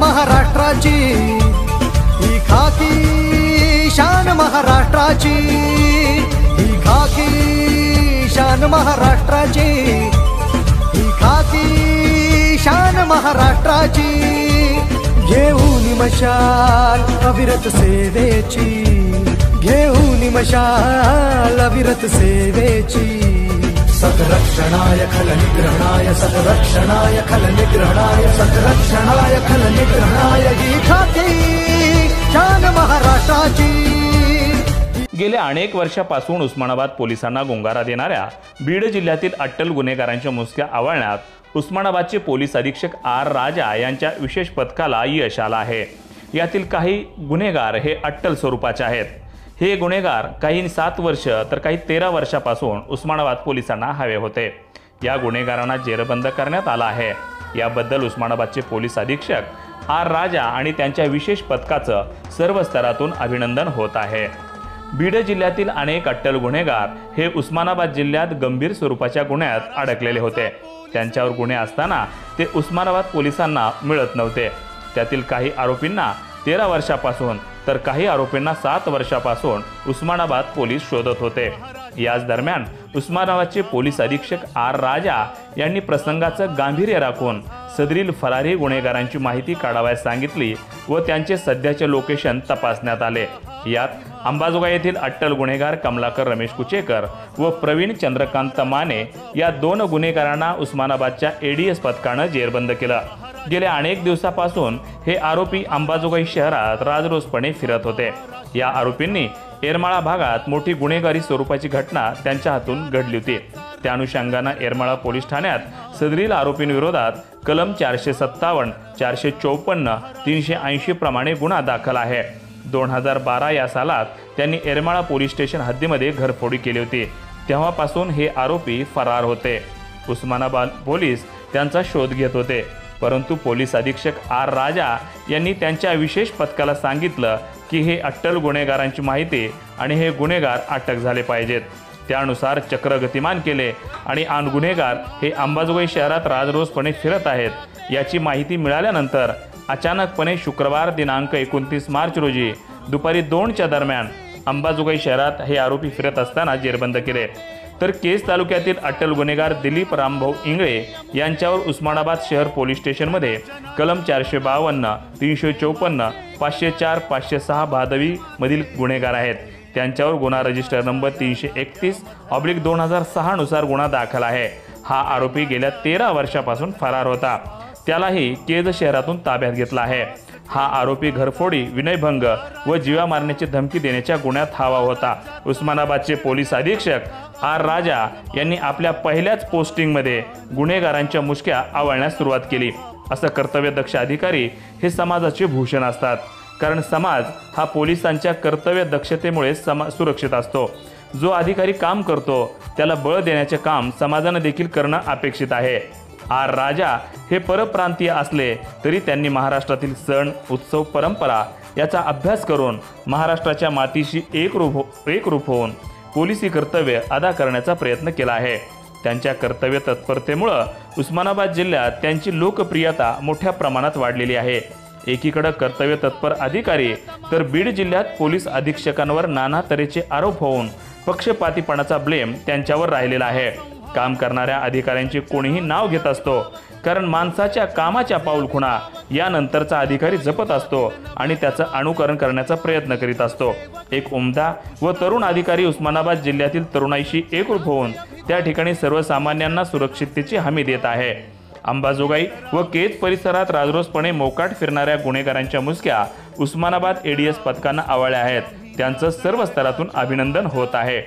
महाराष्ट्राची ही खाकी शान महाराष्ट्राची ही खाकी शान महाराष्ट्राची ही खाकी शान महाराष्ट्राची. घेऊन मशाल अविरत सेवेची घेऊन मशाल अविरत सेवेची. सतरक्षणाय खल निग्रहणाय सतरक्षणाय खल निग्रहणाय सतरक्षणाय खल गेल्या अनेक वर्षापासून उस्मानाबाद पोलिसांना गुंगारा देणाऱ्या बीड जिल्ह्यातील अट्टल गुन्हेगारांच्या मुसक्या आवळण्यात उस्मानाबादचे पोलीस अधीक्षक आर राजा यांच्या विशेष पथकाला यश आलं आहे. यातील काही गुन्हेगार हे अट्टल स्वरूपाचे आहेत. हे गुन्हेगार काही सात वर्ष तर काही तेरा वर्षापासून उस्मानाबाद पोलिसांना हवे होते. या गुन्हेगारांना जेरबंद करण्यात आला आहे. याबद्दल उस्मानाबादचे पोलीस अधीक्षक आर राजा आणि त्यांच्या विशेष पथकाचं सर्व स्तरातून अभिनंदन होत आहे. बीड जिल्ह्यातील अनेक अट्टल गुन्हेगार हे उस्मानाबाद जिल्ह्यात गंभीर स्वरूपाच्या गुन्ह्यात अडकलेले होते. त्यांच्यावर गुन्हे असताना ते उस्मानाबाद पोलिसांना मिळत नव्हते. त्यातील काही आरोपींना तेरा वर्षापासून तर काही आरोपींना सात वर्षापासून उस्मानाबाद पोलीस शोधत होते. याच दरम्यान उस्मानाबादचे पोलीस अधीक्षक आर राजा यांनी प्रसंगाचं गांभीर्य राखून सदरील फरारी गुन्हेगारांची माहिती काढावयास सांगितली व त्यांचे सध्याचे लोकेशन तपासण्यात आले. यात अंबाजोगाई येथील अट्टल गुन्हेगार कमलाकर रमेश कुचेकर व प्रवीण चंद्रकांत माने या दोन गुन्हेगारांना उस्मानाबादच्या एडीएस पथकानं जेरबंद केलं. गेल्या अनेक दिवसापासून हे आरोपी अंबाजोगाई शहरात राजरोसपणे फिरत होते. या आरोपींनी येरमाळा भागात मोठी गुन्हेगारी स्वरूपाची घटना त्यांच्या हातून घडली होती. त्या अनुषंगानं येरमाळा पोलीस ठाण्यात सदरील आरोपींविरोधात कलम चारशे सत्तावन्न चारशे चौपन्न तीनशे ऐंशी प्रमाणे गुन्हा दाखल आहे. दोन हजार बारा या सालात त्यांनी येरमाळा पोलीस स्टेशन हद्दीमध्ये घरफोडी केली होती. तेव्हापासून हे आरोपी फरार होते. उस्मानाबाद पोलीस त्यांचा शोध घेत होते. परंतु पोलीस अधीक्षक आर राजा यांनी त्यांच्या विशेष पथकाला सांगितलं की हे अट्टल गुन्हेगारांची माहिती आणि हे गुन्हेगार अटक झाले पाहिजेत. त्यानुसार चक्र गतिमान केले आणि आन गुन्हेगार हे अंबाजोगाई शहरात राजरोसपणे फिरत आहेत. याची माहिती मिळाल्यानंतर अचानकपणे शुक्रवार दिनांक एकोणतीस मार्च रोजी दुपारी दोनच्या दरम्यान अंबाजोगाई शहरात हे आरोपी फिरत असताना जेरबंद केले. तर केस तालुक्यातील अटल गुन्हेगार दिलीप रामभाऊ इंगळे यांच्यावर उस्मानाबाद शहर पोलीस स्टेशनमध्ये कलम चारशे बावन्न तीनशे चौपन्न पाचशे चार पाचशे सहा भादवी मधील गुन्हेगार आहेत. त्यांच्यावर गुन्हा रजिस्टर नंबर तीनशे एकतीस ऑब्लिक दोन हजार सहानुसार गुन्हा दाखल आहे. हा आरोपी गेल्या तेरा वर्षापासून फरार होता. त्यालाही केज शहरातून ताब्यात घेतला आहे. हा आरोपी घरफोडी विनयभंग व जीवा मारण्याची धमकी देण्याच्या गुन्ह्यात हवा होता. उस्मानाबादचे पोलीस अधीक्षक आर राजा यांनी आपल्या पहिल्याच पोस्टिंगमध्ये गुन्हेगारांच्या मुश्क्या आवळण्यास सुरुवात केली. असं कर्तव्यदक्ष अधिकारी हे समाजाचे भूषण असतात. कारण समाज हा पोलिसांच्या कर्तव्य दक्षतेमुळे समा सुरक्षित असतो. जो अधिकारी काम करतो त्याला बळ देण्याचे काम समाजानं देखील करणं अपेक्षित आहे. आर राजा हे परप्रांतीय असले तरी त्यांनी महाराष्ट्रातील सण उत्सव परंपरा याचा अभ्यास करून महाराष्ट्राच्या मातीशी एकरूप हो एकरूप होऊन पोलिसी कर्तव्य अदा करण्याचा प्रयत्न केला आहे. त्यांच्या कर्तव्य तत्परतेमुळं उस्मानाबाद जिल्ह्यात त्यांची लोकप्रियता मोठ्या प्रमाणात वाढलेली आहे. एकीकडे कर्तव्य तत्पर अधिकारी तर बीड जिल्ह्यात पोलीस अधीक्षकांवर नाना तऱ्हेचे आरोप होऊन पक्षपातीपणाचा ब्लेम त्यांच्यावर राहिलेला आहे. काम करणाऱ्या अधिकाऱ्यांचे कोणीही नाव घेत असतो कारण माणसाच्या कामाच्या पाऊल खुणा यानंतरचा अधिकारी जपत असतो आणि त्याचं अनुकरण करण्याचा प्रयत्न करीत असतो. एक उमदा व तरुण अधिकारी उस्मानाबाद जिल्ह्यातील तरुणाईशी एकरूप होऊन त्या ठिकाणी सर्वसामान्यांना सुरक्षिततेची हमी देत आहे. अंबाजोगाई व केज परिसरात राजरोसपणे मोकाट फिरणाऱ्या गुन्हेगारांच्या मुसक्या उस्मानाबाद एडीएस पथकानं आवळल्या आहेत. त्यांचं सर्व स्तरातून अभिनंदन होत आहे.